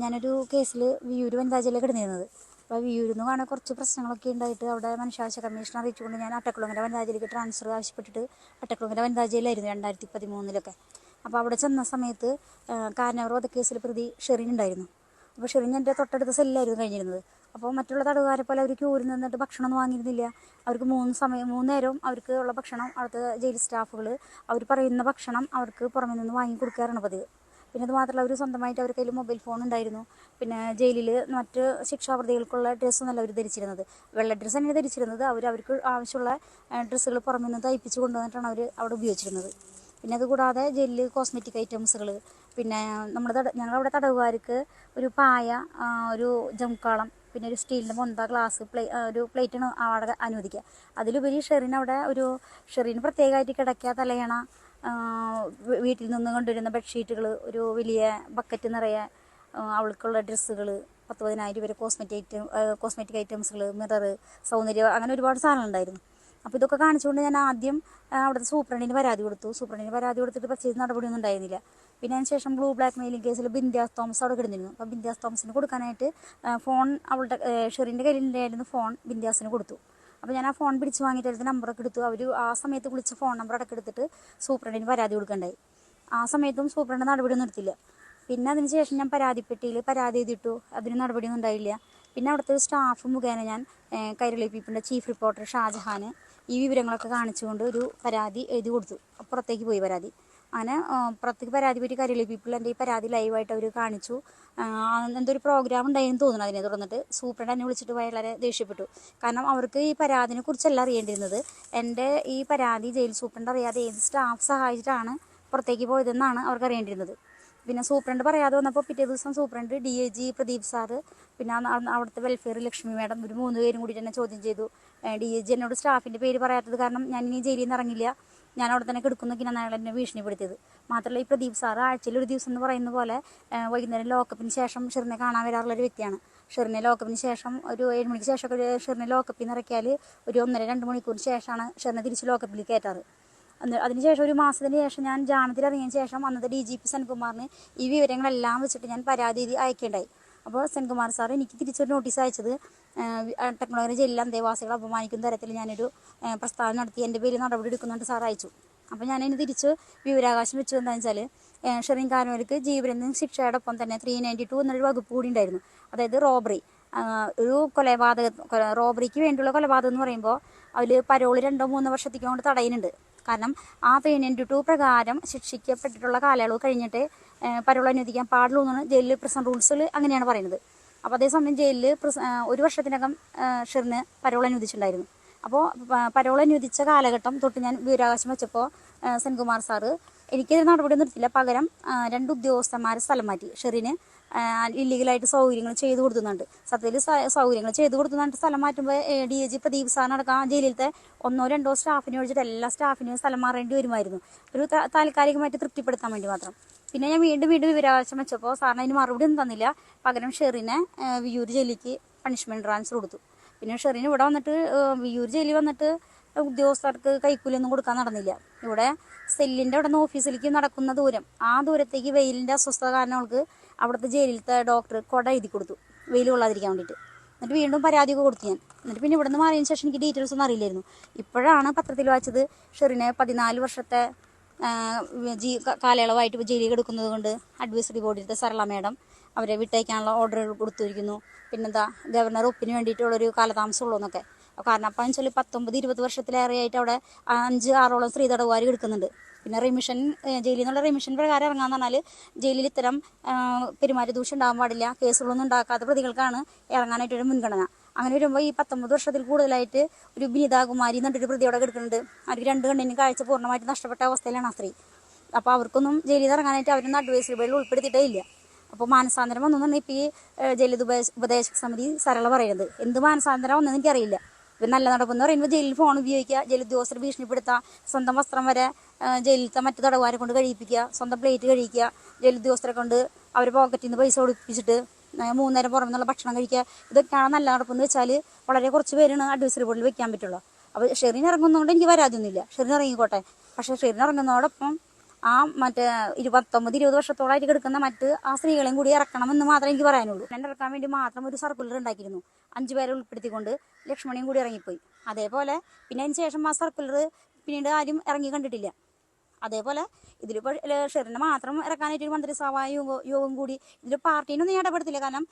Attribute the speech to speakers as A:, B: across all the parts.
A: ഞാനൊരു കേസിൽ വിയൂർ വനിതാ ജയിലിൽ കിടന്നിരുന്നത്. അപ്പോൾ വിയൂരിൽ നിന്ന് കാണാൻ കുറച്ച് പ്രശ്നങ്ങളൊക്കെ ഉണ്ടായിട്ട് അവിടെ മനുഷ്യാവകാശ കമ്മീഷൻ അറിയിച്ചുകൊണ്ട് ഞാൻ അട്ടക്കുളങ്ങര വനിതാ ജയിലിലേക്ക് ട്രാൻസ്ഫർ ആവശ്യപ്പെട്ടിട്ട് അട്ടക്കുളങ്ങര വനിതാ ജയിലായിരുന്നു രണ്ടായിരത്തി പതിമൂന്നിലൊക്കെ അപ്പോൾ അവിടെ ചെന്ന സമയത്ത് കാരണവർ വധക്കേസിൽ പ്രതി ഷെറിൻ ഉണ്ടായിരുന്നു. അപ്പോൾ ഷെറിൻ എന്റെ തൊട്ടടുത്ത സെല്ലായിരുന്നു കഴിഞ്ഞിരുന്നത്. അപ്പോൾ മറ്റുള്ള തടവുകാരെ പോലെ അവർ ക്യൂരിൽ നിന്നിട്ട് ഭക്ഷണമൊന്നും വാങ്ങിയിരുന്നില്ല. അവർക്ക് മൂന്ന് സമയം മൂന്ന് നേരവും അവർക്ക് ഉള്ള ഭക്ഷണം അവിടുത്തെ ജയിൽ സ്റ്റാഫുകൾ അവർ പറയുന്ന ഭക്ഷണം അവർക്ക് പുറമെ നിന്ന് വാങ്ങി കൊടുക്കാറാണ് പതിവ്. പിന്നെ അത് മാത്രമല്ല അവർ സ്വന്തമായിട്ട് അവർ കയ്യിൽ മൊബൈൽ ഫോൺ ഉണ്ടായിരുന്നു. പിന്നെ ജയിലിൽ മറ്റ് ശിക്ഷാപ്രതികൾക്കുള്ള ഡ്രസ്സൊന്നല്ല അവർ ധരിച്ചിരുന്നത്. വെള്ള ഡ്രസ്സ് തന്നെയാണ് ധരിച്ചിരുന്നത്. അവർ അവർക്ക് ആവശ്യമുള്ള ഡ്രസ്സുകൾ പുറമെ നിന്ന് തയ്പ്പിച്ച് കൊണ്ടുവന്നിട്ടാണ് അവർ അവിടെ ഉപയോഗിച്ചിരുന്നത്. പിന്നെ അതുകൂടാതെ ജയിലിൽ കോസ്മെറ്റിക് ഐറ്റംസുകൾ പിന്നെ നമ്മൾ തട ഞങ്ങളവിടെ തടവുകാർക്ക് ഒരു പായ ഒരു ജംകാളം പിന്നെ ഒരു സ്റ്റീലിന്റെ മൊന്ത ഗ്ലാസ് പ്ലേ ഒരു പ്ലേറ്റാണ് അവിടെ അനുവദിക്കുക. അതിലുപരി ഷെറിന് അവിടെ ഒരു ഷെറിന് പ്രത്യേകമായിട്ട് കിടക്കുക തലയണ വീട്ടിൽ നിന്ന് കൊണ്ടുവരുന്ന ബെഡ്ഷീറ്റുകൾ ഒരു വലിയ ബക്കറ്റ് നിറയെ അവൾക്കുള്ള ഡ്രസ്സുകൾ പത്ത് പതിനായിരം വരെ കോസ്മെറ്റിക് ഐറ്റം കോസ്മെറ്റിക് ഐറ്റംസുകൾ മിറർ സൗന്ദര്യം അങ്ങനെ ഒരുപാട് സാധനങ്ങളുണ്ടായിരുന്നു അപ്പോൾ ഇതൊക്കെ കാണിച്ചുകൊണ്ട് ഞാൻ ആദ്യം അവിടുത്തെ സൂപ്രണ്ടിന് പരാതി കൊടുത്തു. സൂപ്രണ്ടിന് പരാതി കൊടുത്തിട്ട് പർച്ചേസ് നടപടിയൊന്നും ഉണ്ടായിരുന്നില്ല. പിന്നെ അതിന് ശേഷം ബ്ലൂ ബ്ലാക്ക് മെയിലിംഗ് കേസിൽ ബിന്ദ്യാസ് തോമസ് അവിടെ കിടന്നിരുന്നു. അപ്പോൾ ബിന്ദ്യാസ് തോമസിന് കൊടുക്കാനായിട്ട് ഫോൺ അവളുടെ ഷെറിന്റെ കയ്യിലുണ്ടായിരുന്ന ഫോൺ ബിന്ദ്യാസിന് കൊടുത്തു. അപ്പോൾ ഞാൻ ആ ഫോൺ പിടിച്ച് വാങ്ങിയിട്ട് അവരുടെ നമ്പറൊക്കെ എടുത്തു. അവർ ആ സമയത്ത് വിളിച്ച ഫോൺ നമ്പർ അടക്കം എടുത്തിട്ട് സൂപ്രണ്ടിന് പരാതി കൊടുക്കണ്ടായി. ആ സമയത്തും സൂപ്രണ്ട് നടപടിയൊന്നും എടുത്തില്ല. പിന്നെ അതിന് ശേഷം ഞാൻ പരാതിപ്പെട്ടിയിൽ പരാതി എഴുതിയിട്ടു. അതിന് നടപടിയൊന്നും ഉണ്ടായില്ല. പിന്നെ അവിടുത്തെ സ്റ്റാഫ് മുഖേന ഞാൻ കൈരളി പീപ്പിന്റെ ചീഫ് റിപ്പോർട്ടർ ഷാജഹാന് ഈ വിവരങ്ങളൊക്കെ കാണിച്ചുകൊണ്ട് ഒരു പരാതി എഴുതി കൊടുത്തു. അപ്പുറത്തേക്ക് പോയി പരാതി. അങ്ങനെ പുറത്തേക്ക് പരാതി പറ്റി കൈരളി പീപ്പിൾ എന്റെ ഈ പരാതി ലൈവായിട്ട് അവർ കാണിച്ചു. ആ, എന്തോ ഒരു പ്രോഗ്രാം ഉണ്ടായിരുന്നു തോന്നുന്നു അതിനെ തുടർന്നിട്ട്. സൂപ്രണ്ട് എന്നെ വിളിച്ചിട്ട് വളരെ ദേഷ്യപ്പെട്ടു. കാരണം അവർക്ക് ഈ പരാതിനെ കുറിച്ചല്ല അറിയേണ്ടിരുന്നത് എന്റെ ഈ പരാതി ജയിൽ സൂപ്രണ്ട് അറിയാതെ ഏത് സ്റ്റാഫ് സഹായിച്ചിട്ടാണ് പുറത്തേക്ക് പോയതെന്നാണ് അവർക്ക് അറിയേണ്ടിരുന്നത് പിന്നെ സൂപ്രണ്ട് പറയാതെ വന്നപ്പോൾ പിറ്റേ ദിവസം superintendent D A G Pradeep sir പിന്നെ അവിടുത്തെ വെൽഫെയർ ലക്ഷ്മി മാഡം ഒരു മൂന്ന് പേരും കൂടി തന്നെ ചോദ്യം ചെയ്തു. ഡി എ ജി എന്നോട് സ്റ്റാഫിന്റെ പേര് പറയാത്തത് കാരണം ഞാൻ ഇനി ജയിലിൽ നിന്ന് ഇറങ്ങില്ല. ഞാൻ അവിടെ തന്നെ കിടക്കുന്നൊക്കെയാണ് അയാൾ എന്നെ ഭീഷണിപ്പെടുത്തിയത്. മാത്രമല്ല ഈ പ്രദീപ് സാർ ആഴ്ചയിൽ ഒരു ദിവസം എന്ന് പറയുന്ന പോലെ വൈകുന്നേരം ലോക്കപ്പിന് ശേഷം ഷെറിനെ കാണാൻ വരാറുള്ള ഒരു വ്യക്തിയാണ്. ഷെറിനെ ലോക്കപ്പിന് ശേഷം ഒരു ഏഴ് മണിക്ക് ശേഷമൊക്കെ ഒരു ഷെറിനെ ലോക്കപ്പിൽ നിന്ന് ഇറക്കിയാൽ ഒരു ഒന്നര രണ്ട് മണിക്കൂറിന് ശേഷമാണ് ഷെറിനെ തിരിച്ച് ലോക്കപ്പിൽ കയറ്റാറ്. അതിനുശേഷം ഒരു മാസത്തിന് ശേഷം ഞാൻ ജാമ്യത്തിൽ ഇറങ്ങിയതിന് ശേഷം അന്നത്തെ ഡി ജി പി സെൻകുമാറിന് ഈ വിവരങ്ങളെല്ലാം വെച്ചിട്ട് ഞാൻ പരാതി അയക്കേണ്ടായി. അപ്പോൾ സെൻകുമാർ സാർ എനിക്ക് തിരിച്ചൊരു നോട്ടീസ് അയച്ചത് ടെക്നോളജി ജില്ലാ അന്തേവാസികളെ അപമാനിക്കുന്ന തരത്തിൽ ഞാനൊരു പ്രസ്താവന നടത്തി. എന്റെ പേര് നടപടി എടുക്കുന്നുണ്ട് സാർ അയച്ചു. അപ്പോൾ ഞാൻ അതിന് തിരിച്ച് വിവരാകാശം വെച്ചു എന്താണെന്ന് വെച്ചാൽ ഷെറിൻ കാനോർക്ക് ജീവനെന്ന ശിക്ഷയോടൊപ്പം തന്നെ ത്രീ നയന്റി ടു എന്നൊരു വകുപ്പ് കൂടി ഉണ്ടായിരുന്നു. അതായത് റോബറി ഒരു കൊലപാതക റോബറിക്ക് വേണ്ടിയുള്ള കൊലപാതകം എന്ന് പറയുമ്പോൾ അതിൽ പരോൾ രണ്ടോ മൂന്നോ വർഷത്തേക്ക് കൊണ്ട് തടയുന്നുണ്ട്. കാരണം ആ ത്രീ നയന്റി ടു പ്രകാരം ശിക്ഷിക്കപ്പെട്ടിട്ടുള്ള കാലയളവ് കഴിഞ്ഞിട്ട് പരോൾ അനുവദിക്കാൻ പാടുള്ളൂ എന്നാണ് ജയിലിൽ പ്രിസൺ റൂൾസിൽ അങ്ങനെയാണ് പറയുന്നത്. അപ്പോൾ അതേസമയം ജയിലിൽ ഒരു വർഷത്തിനകം ഷെറിന് പരോൾ അനുവദിച്ചിട്ടുണ്ടായിരുന്നു. അപ്പോൾ പരോൾ അനുവദിച്ച കാലഘട്ടം തൊട്ട് ഞാൻ വിവരാവകാശം വെച്ചപ്പോൾ സെൻകുമാർ സാറ് എനിക്കെതിരെ നടപടി എടുത്തില്ല. പകരം രണ്ട് ഉദ്യോഗസ്ഥന്മാരെ സ്ഥലം മാറ്റി. ഷെറിന് ഇല്ലീഗലായിട്ട് സൗകര്യങ്ങൾ ചെയ്തു കൊടുക്കുന്നുണ്ട്. സത്യത്തിൽ സൗകര്യങ്ങൾ ചെയ്തു കൊടുക്കുന്നുണ്ട്. സ്ഥലം മാറ്റുമ്പോൾ ഡി എ ജി പ്രദീപ് സാറിനടക്കം ആ ജയിലിലത്തെ ഒന്നോ രണ്ടോ സ്റ്റാഫിനെ ഒഴിച്ചിട്ട് എല്ലാ സ്റ്റാഫിനെയും സ്ഥലം മാറേണ്ടി വരുമായിരുന്നു. ഒരു താൽക്കാലികമായിട്ട് തൃപ്തിപ്പെടുത്താൻ വേണ്ടി മാത്രം. പിന്നെ ഞാൻ വീണ്ടും വീണ്ടും വിവരാവകാശം വെച്ചപ്പോൾ സാറിന് അതിന് മറുപടി ഒന്നും തന്നില്ല. പകരം ഷെറിനെ വിയൂർ ജയിലിലേക്ക് പണിഷ്മെന്റ് ട്രാൻസ്ഫർ കൊടുത്തു. പിന്നെ ഷെറിന് ഇവിടെ വന്നിട്ട് വിയൂർ ജയിലിൽ വന്നിട്ട് ഉദ്യോഗസ്ഥർക്ക് കൈക്കൂലിയൊന്നും കൊടുക്കാൻ നടന്നില്ല. ഇവിടെ സെല്ലിന്റെ അവിടെ നിന്ന് ഓഫീസിലേക്ക് നടക്കുന്ന ദൂരം. ആ ദൂരത്തേക്ക് വെയിലിന്റെ അസ്വസ്ഥത കാരണം അവൾക്ക് അവിടുത്തെ ജയിലിലത്തെ ഡോക്ടർ കൊട എഴുതി കൊടുത്തു. വെയിൽ കൊള്ളാതിരിക്കാൻ വേണ്ടിയിട്ട്. എന്നിട്ട് വീണ്ടും പരാതിയൊക്കെ കൊടുത്തു ഞാൻ. എന്നിട്ട് പിന്നെ ഇവിടുന്ന് മാറിയതിന് ശേഷം എനിക്ക് ഡീറ്റെയിൽസ് ഒന്നും അറിയില്ലായിരുന്നു. ഇപ്പോഴാണ് പത്രത്തിൽ വായിച്ചത് ഷെറിനെ പതിനാല് വർഷത്തെ ജീ കാലയളവായിട്ട് കാലയളവായിട്ട് ജയിലിൽ കിടക്കുന്നത് കൊണ്ട് അഡ്വൈസറി ബോർഡിലത്തെ സരള മേഡം അവരെ വിട്ടയക്കാനുള്ള ഓർഡർ കൊടുത്തിരിക്കുന്നു. പിന്നെന്താ ഗവർണർ ഒപ്പിന് വേണ്ടിയിട്ടുള്ളൊരു കാലതാമസമുള്ളൂ എന്നൊക്കെ. കാരണം അപ്പം വെച്ചാൽ പത്തൊമ്പത് ഇരുപത് വർഷത്തിലേറെയായിട്ട് അവിടെ അഞ്ച് ആറോളം സ്ത്രീ തടവുകാർ കിടക്കുന്നുണ്ട്. പിന്നെ റിമിഷൻ ജയിലിൽ നിന്നുള്ള റിമിഷൻ പ്രകാരം ഇറങ്ങാന്ന് പറഞ്ഞാൽ ജയിലിൽ ഇത്തരം പെരുമാറ്റ ദൂഷ്യം ഉണ്ടാകാൻ പാടില്ല. കേസുകളൊന്നും ഉണ്ടാക്കാത്ത പ്രതികൾക്കാണ് ഇറങ്ങാനായിട്ടൊരു മുൻഗണന. അങ്ങനെ വരുമ്പോൾ ഈ പത്തൊമ്പത് വർഷത്തിൽ കൂടുതലായിട്ട് ഒരു ബിനിതാകുമാരി എന്നിട്ടൊരു പ്രതി അവിടെ കിടക്കുന്നുണ്ട്. അവർക്ക് രണ്ട് കണ്ണിനും കാഴ്ച പൂർണമായിട്ട് നഷ്ടപ്പെട്ട അവസ്ഥയിലാണ് ആ സ്ത്രീ. അപ്പോൾ അവർക്കൊന്നും ജയിലിൽ ഇറങ്ങാനായിട്ട് അവരൊന്നും അഡ്വൈസറി ബോർഡിൽ ഉൾപ്പെടുത്തിയിട്ടേ ഇല്ല. അപ്പോൾ മാനസാന്തരം വന്നു ഇപ്പോൾ ഈ ജയിലിത് ഉപദേശ ഉപദേശക സമിതി സരള പറയുന്നത്. എന്ത് മാനസാന്തരം വന്നതെന്ന് എനിക്കറിയില്ല. ഇപ്പം നല്ല നടപ്പെന്ന് പറയുമ്പോൾ ജയിലിൽ ഫോൺ ഉപയോഗിക്കുക ജയിൽ ഉദ്യോഗസ്ഥർ ഭീഷണിപ്പെടുത്തുക സ്വന്തം വസ്ത്രം വരെ ജയിലിലത്തെ മറ്റു തടവുകാരെ കൊണ്ട് കഴിപ്പിക്കുക സ്വന്തം പ്ലേറ്റ് കഴിക്കുക ജയിൽ ഉദ്യോഗസ്ഥരെ കൊണ്ട് അവർ പോക്കറ്റിൽ നിന്ന് പൈസ കൊടുപ്പിച്ചിട്ട് ആ, മൂന്നേരം പുറമെ നിന്നുള്ള ഭക്ഷണം കഴിക്കുക. ഇതൊക്കെയാണ് നല്ല നടപ്പെന്ന് വെച്ചാൽ വളരെ കുറച്ച് പേരാണ് അഡ്വൈസറി ബോർഡിൽ വെക്കാൻ പറ്റുള്ളൂ. അപ്പോൾ ഷെറിൻ ഇറങ്ങുന്നതുകൊണ്ട് എനിക്ക് വരാതൊന്നുമില്ല ഷെറിൻ ഇറങ്ങിക്കോട്ടെ. പക്ഷേ ഷെറിൻ ഇറങ്ങുന്നതോടൊപ്പം ആ മറ്റേ ഇരുപത്തൊമ്പത് ഇരുപത് വർഷത്തോളായിട്ട് കിടക്കുന്ന മറ്റ് ആ സ്ത്രീകളെയും കൂടി ഇറക്കണമെന്ന് മാത്രമേ എനിക്ക് പറയാനുള്ളൂ. എന്നെ ഇറക്കാൻ വേണ്ടി മാത്രം ഒരു സർക്കുലർ ഉണ്ടാക്കിയിരുന്നു. അഞ്ചു പേരെ ഉൾപ്പെടുത്തിക്കൊണ്ട് ലക്ഷ്മണിയും കൂടി ഇറങ്ങിപ്പോയി. അതേപോലെ പിന്നെ അതിന് ശേഷം ആ സർക്കുലർ പിന്നീട് ആരും ഇറങ്ങി കണ്ടിട്ടില്ല. അതേപോലെ ഇതിലിപ്പോൾ ഷെറിനെ മാത്രം ഇറക്കാനായിട്ട് ഒരു മന്ത്രിസഭാ യോഗം കൂടി ഇതിൽ പാർട്ടീനൊന്നും ഞാൻ ഇടപെടുത്തില്ല. കാരണം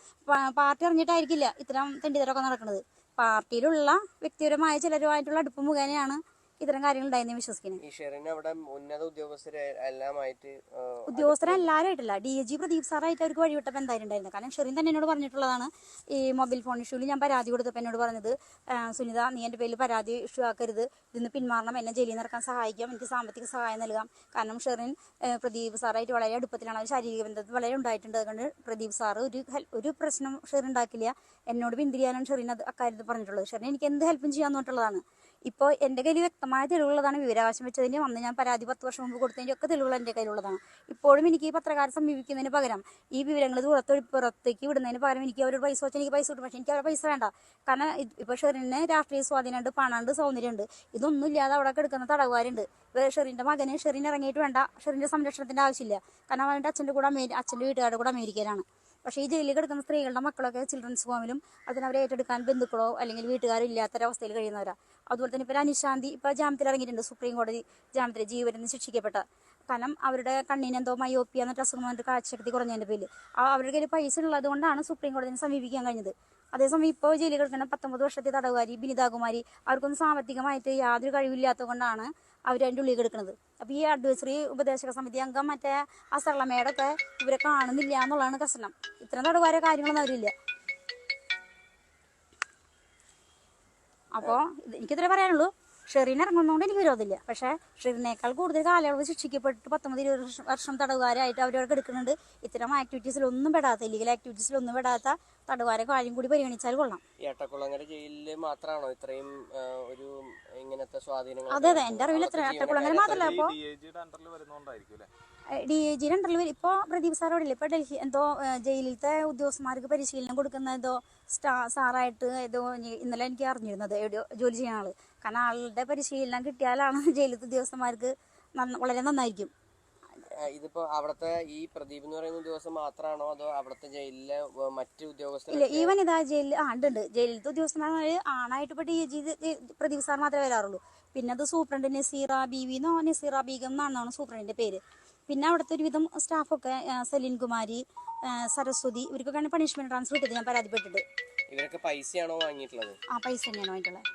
A: പാർട്ടി അറിഞ്ഞിട്ടായിരിക്കില്ല ഇത്തരം തെണ്ടിതരൊക്കെ നടക്കുന്നത്. പാർട്ടിയിലുള്ള വ്യക്തിപരമായ ചിലരുമായിട്ടുള്ള അടുപ്പ് മുഖേനയാണ് ഇത്തരം കാര്യങ്ങൾ ഉണ്ടായിരുന്നു വിശ്വസിക്കുന്നത്
B: ഈ അവിടെ ഉന്നത ഉദ്യോഗസ്ഥരെ എല്ലാമായിട്ട്
A: ഉദ്യോഗസ്ഥരെല്ലാവരായിട്ടില്ല ഡി എ ജി പ്രദീപ് സാറായിട്ട് അവർക്ക് എന്തായാലും ഉണ്ടായിരുന്നു കാരണം ഷെറിൻ തന്നെ എന്നോട് പറഞ്ഞിട്ടുള്ളതാണ് ഈ മൊബൈൽ ഫോൺ ഇഷ്യൂവിൽ ഞാൻ പരാതി കൊടുത്തപ്പോൾ എന്നോട് പറഞ്ഞത് സുനിത നീ എന്റെ പേരിൽ പരാതി ഇഷ്യൂ ആക്കരുത്. ഇതിന്ന് പിന്മാറണം. എന്നെ ജയിലിൽ നിറക്കാൻ സഹായിക്കാം. എനിക്ക് സാമ്പത്തിക സഹായം നൽകാം. കാരണം ഷെറിൻ പ്രദീപ് സാറായിട്ട് വളരെ അടുപ്പത്തിലാണ്. അവർ ശാരീരിക ബന്ധത്തിൽ വളരെ ഉണ്ടായിട്ടുണ്ട്. അതുകൊണ്ട് പ്രദീപ് സാറ് ഒരു ഒരു പ്രശ്നം ഷെറിൻ ഉണ്ടാക്കില്ല. എന്നോട് പിന്തിരിയാനാണ് ഷെറിൻ അത് അക്കാര്യത്തിൽ പറഞ്ഞിട്ടുള്ളത്. ഷെറിൻ എനിക്ക് എന്ത് ഹെൽപ്പും ചെയ്യാൻ പറഞ്ഞിട്ടുള്ളതാണ്. ഇപ്പോൾ എന്റെ കയ്യിൽ വ്യക്തമായ തെളിവുള്ളതാണ് വിവരാവകാശം വെച്ചതിന്റെ അന്ന് ഞാൻ പരാതി പത്ത് വർഷം മുമ്പ് കൊടുത്തതിന്റെ ഒക്കെ തെളിവുകൾ എന്റെ കയ്യിലുള്ളതാണ്. ഇപ്പോഴും എനിക്ക് ഈ പത്രക്കാരെ സമീപിക്കുന്നതിന് പകരം ഈ വിവരങ്ങൾ പുറത്ത് പുറത്തേക്ക് വിടുന്നതിന് പകരം എനിക്ക് അവരോട് പൈസ വെച്ചാൽ എനിക്ക് പൈസ കിട്ടും. പക്ഷേ എനിക്ക് അവരുടെ പൈസ വേണ്ട. കാരണം ഇപ്പോൾ ഷെറിന് രാഷ്ട്രീയ സ്വാധീനമുണ്ട് പണമുണ്ട് സൗന്ദര്യമുണ്ട്. ഇതൊന്നും ഇല്ലാതെ അവിടെ കിടക്കുന്ന തടവുകാരുണ്ട്. ഷെറിന്റെ മകന് ഷെറിൻ ഇറങ്ങിയിട്ട് വേണ്ട. ഷെറിന്റെ സംരക്ഷണത്തിന്റെ ആവശ്യമില്ല. കാരണം അവന്റെ അച്ഛന്റെ കൂടെ അച്ഛന്റെ വീട്ടുകാരുടെ കൂടെ അമേരിക്കയിലാണ്. പക്ഷേ ഈ ജയിലിൽ കിടക്കുന്ന സ്ത്രീകളുടെ മക്കളൊക്കെ ചിൽഡ്രൻസ് ഹോമിലും അതിന് അവരെ ഏറ്റെടുക്കാൻ ബന്ധുക്കളോ അല്ലെങ്കിൽ വീട്ടുകാരോ ഇല്ലാത്തൊരവസ്ഥയിൽ കഴിയുന്നവരാ. അതുപോലെ തന്നെ ഇപ്പോൾ അനുശാന്തി ഇപ്പോൾ ജാമ്യത്തിൽ ഇറങ്ങിയിട്ടുണ്ട്. സുപ്രീം കോടതി ജാമ്യത്തിൽ ജീവനെന്ന് ശിക്ഷിക്കപ്പെട്ട. കാരണം അവരുടെ കണ്ണിന് എന്തോ മയോപ്പിയ എന്നിട്ട് അസുഖം വന്നിട്ട് കാഴ്ചശക്തി കുറഞ്ഞതിന്റെ പേരിൽ. അവരുടെ കയ്യിൽ പൈസ ഉള്ളത് കൊണ്ടാണ് സുപ്രീം കോടതിനെ സമീപിക്കാൻ കഴിഞ്ഞത്. അതേസമയം ഇപ്പോൾ ജയിലിൽ കിടക്കുന്ന പത്തൊമ്പത് വർഷത്തെ തടവുകാരി ബിനിതാകുമാരി അവർക്കൊന്നും സാമ്പത്തികമായിട്ട് യാതൊരു കഴിവില്ലാത്തത് കൊണ്ടാണ് അവർ അതിന്റെ ഉള്ളിൽ കിടക്കുന്നത് അപ്പോൾ ഈ അഡ്വൈസറി ഉപദേശക സമിതി അംഗം മറ്റേ ആ സർളമേടൊക്കെ ഇവരെ കാണുന്നില്ല എന്നുള്ളതാണ് കസനം ഇത്രയും തടവുകാരെ കാര്യങ്ങളൊന്നും അവരില്ല. അപ്പോൾ എനിക്കിത്രേ പറയാനുള്ളൂ. ഷെറിൻ ഇറങ്ങുന്നതുകൊണ്ട് എനിക്ക് വിരോധമില്ല. പക്ഷേ ഷെറിനേക്കാൾ കൂടുതൽ കാലയളവ് ശിക്ഷിക്കപ്പെട്ടിട്ട് പത്തൊമ്പത് ഇരുപത് വർഷം- തടവുകാരായിട്ട് അവരവർക്ക് എടുക്കുന്നുണ്ട് ഇത്തരം ആക്ടിവിറ്റീസിലൊന്നും പെടാത്ത ഇല്ലീഗൽ ആക്ടിവിറ്റീസിലൊന്നും പെടാത്ത തടവുകാരെ കാര്യം കൂടി പരിഗണിച്ചാൽ കൊള്ളാം.
B: ജയിലിൽ മാത്രമാണോ ഇത്രയും ഒരു ഇങ്ങനത്തെ സ്വാധീനങ്ങൾ
A: അതെ അതെ. എന്റെ അറിവിൽ എത്ര അട്ടക്കുളങ്ങനെ മാത്രമല്ല. അപ്പോൾ
C: ഡി ഐ
A: ജി രണ്ടല്ലോ ഇപ്പോൾ പ്രദീപ് സാറോടില്ല ഇപ്പോൾ ഡൽഹി എന്തോ ജയിലിലത്തെ ഉദ്യോഗസ്ഥന്മാർക്ക് പരിശീലനം കൊടുക്കുന്ന എന്തോ സ്റ്റാ സാറായിട്ട് ഏതോ ഇന്നലെ എനിക്ക് അറിഞ്ഞിരുന്നത് എവിടെയോ ജോലി ചെയ്യുന്ന ആൾ കാരണം ആളുടെ പരിശീലനം കിട്ടിയാലാണ് ജയിലിലത്തെ ഉദ്യോഗസ്ഥന്മാർക്ക് വളരെ നന്നായിരിക്കും.
B: ഇതിപ്പോ അവിടുത്തെ ഈ പ്രദീപ് എന്ന് പറയുന്ന ഉദ്യോഗസ്ഥൻ മാത്രമാണോ അതോ അവിടുത്തെ ജയിലിലെ മറ്റു ഉദ്യോഗസ്ഥർ
A: ഇല്ല ഈ വനിതാ ജയിലിൽ ആ ഉണ്ട് ഉണ്ട്. ജയിലിലത്തെ ഉദ്യോഗസ്ഥന്മാർ ആണായിട്ട് ഇപ്പൊ ഡി ജി പ്രദീപ് സാർ മാത്രമേ വരാറുള്ളൂ. പിന്നെ അത് സൂപ്രണ്ട് നസീറ ബീവി എന്നോ നസീറ ബീഗം എന്നാണ് സൂപ്രണ്ടിന്റെ പേര്. പിന്നെ അവിടുത്തെ ഒരുവിധം സ്റ്റാഫൊക്കെ സലീൻ കുമാരി സരസ്വതി ഇവർക്കൊക്കെയാണ് പണിഷ്മെന്റ് ട്രാൻസ്ഫർ കിട്ടിയത്. ഞാൻ പരാതിപ്പെട്ടിട്ട്.
B: ഇവരൊക്കെ പൈസയാണോ വാങ്ങിയിട്ടുള്ളത്?
A: ആ പൈസ തന്നെയാണ് വാങ്ങിയിട്ടുള്ളത്.